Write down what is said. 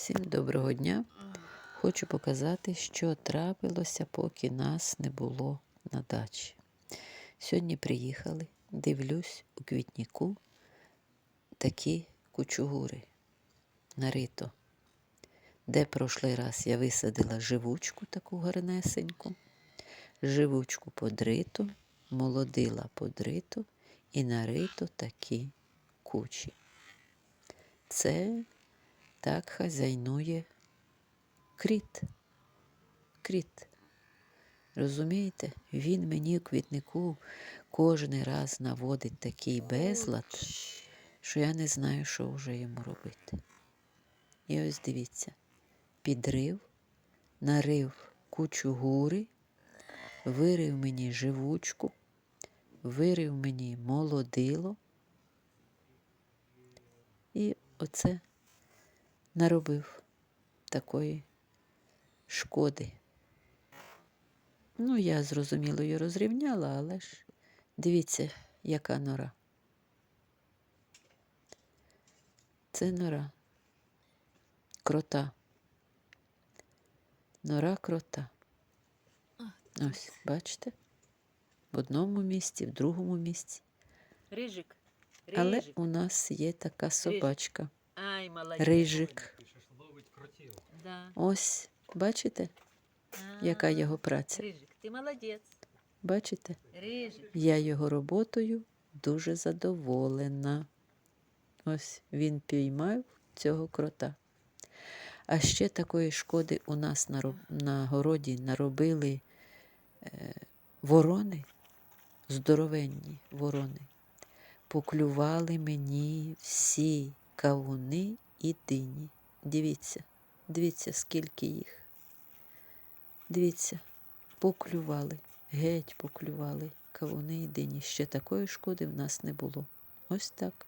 Всім доброго дня. Хочу показати, що трапилося, поки нас не було на дачі. Сьогодні приїхали, дивлюсь у квітніку такі кучугури нарито. Де прошлий раз я висадила живучку таку гарнесеньку, живучку подриту, молодила подриту і нарито такі кучі. Це так хазяйнує кріт. Кріт. Розумієте, він мені у квітнику кожен раз наводить такий безлад, що я не знаю, що вже йому робити. І ось дивіться, підрив, нарив кучу гури, вирив мені живучку, вирив мені молодило. І оце наробив такої шкоди. Ну, я зрозуміло її розрівняла, але ж дивіться, яка нора. Це нора. Крота. Нора крота. Ось, бачите? В одному місці, в другому місці. Рижик. Але у нас є така собачка. Рижик. Ось, бачите, яка його праця? Рижик, ти молодець. Бачите? Рижик. Я його роботою дуже задоволена. Ось він піймав цього крота. А ще такої шкоди у нас на, на городі наробили е, ворони, здоровенні ворони. Поклювали мені всі кавуни і дині. Дивіться, дивіться, скільки їх. Дивіться, поклювали, геть поклювали кавуни і дині. Ще такої шкоди в нас не було. Ось так.